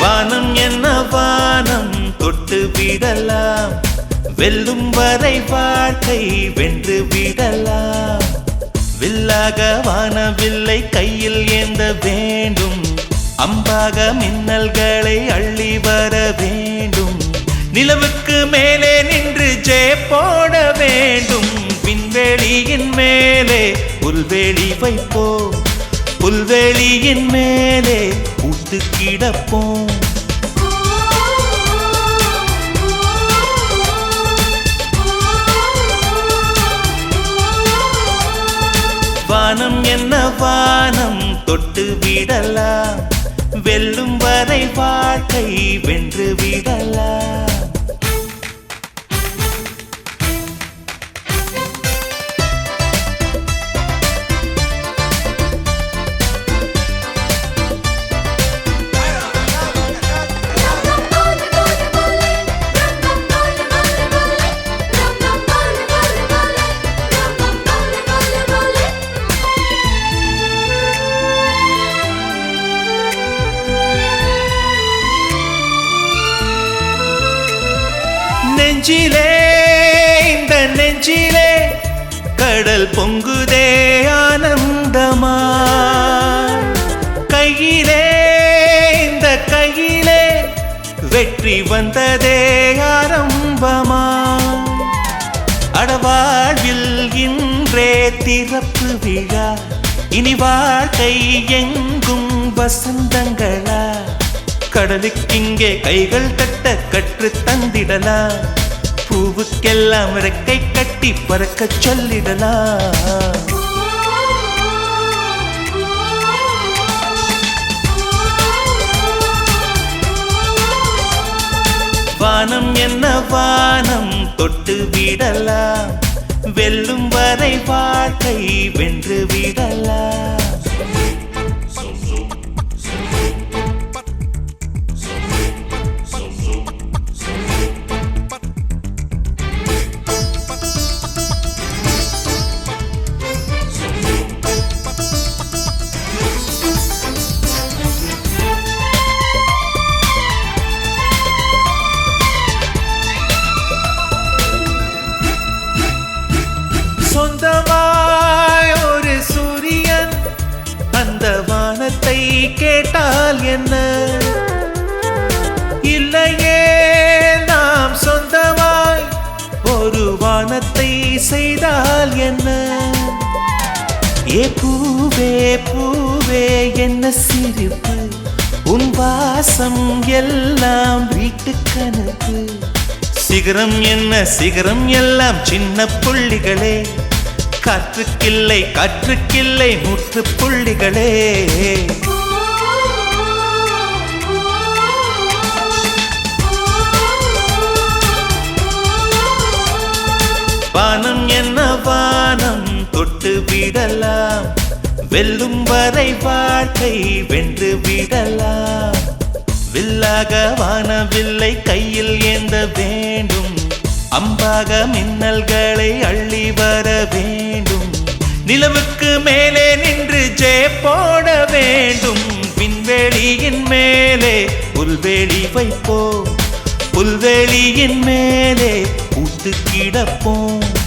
வானம் என்ன வானம் தொட்டு விடலாம். வெல்லும் வரை வாழ்க்கை வென்று விடலாம். வில்லாக வானவில்லை கையில் ஏந்த வேண்டும். அம்பாக மின்னல்களை அள்ளி வர வேண்டும். நிலவுக்கு மேலே நின்று ஜே போட வேண்டும். விண்வெளியின் மேலே புல்வெளி வைப்போம். புல்வெளியின் மேலே பூத்து கிடப்போம். வானம் என்ன வானம் தொட்டு விடலாம். வெல்லும் வரை வாழ்க்கை வென்று விடலாம். நெஞ்சிலே இந்த நெஞ்சிலே கடல் பொங்குதே ஆனந்தமா? கையிலே இந்த கையிலே வெற்றி வந்ததே ஆரம்பமா? அடவாழ்வில் இன்றே திறப்பு விழா இனி வாழ்க்கை எங்கும் வசந்தங்களா? கடலுக்கிங்கே கைகள் தட்ட கற்று தந்திடலாம் பூவுக்கெல்லாம் இறக்கை கட்டி பறக்க சொல்லிடலாம். வானம் என்ன வானம் தொட்டு விடலாம். வெல்லும் வரை வாழ்க்கை வென்று விடலாம். இல்லை கேட்டால் என்ன? இல்லையே நாம் சொந்தமாய் ஒரு வானத்தை செய்தால் என்ன? ஏ பூவே பூவே என்ன சிரிப்பு? உன் வாசம் எல்லாம் வீட்டு கணக்கு. சிகரம் என்ன சிகரம் எல்லாம் சின்ன புள்ளிகளே. காற்றுக்கில்லை காற்றுக்கில்லை முற்று புள்ளிகளே. வானம் என்ன வானம் தொட்டு விடலாம். வெல்லும் வரை வாழ்க்கை வென்று விடலாம். வில்லாக வானவில்லை கையில் ஏந்த வேண்டும். அம்பாக மின்னல்களை அள்ளி வர வேண்டும். நிலவுக்கு மேலே நின்று ஜே போட வேண்டும். விண்வெளியின் மேலே புல்வெளி வைப்போம். புல்வெளியின் மேலே பூத்து கிடப்போம்.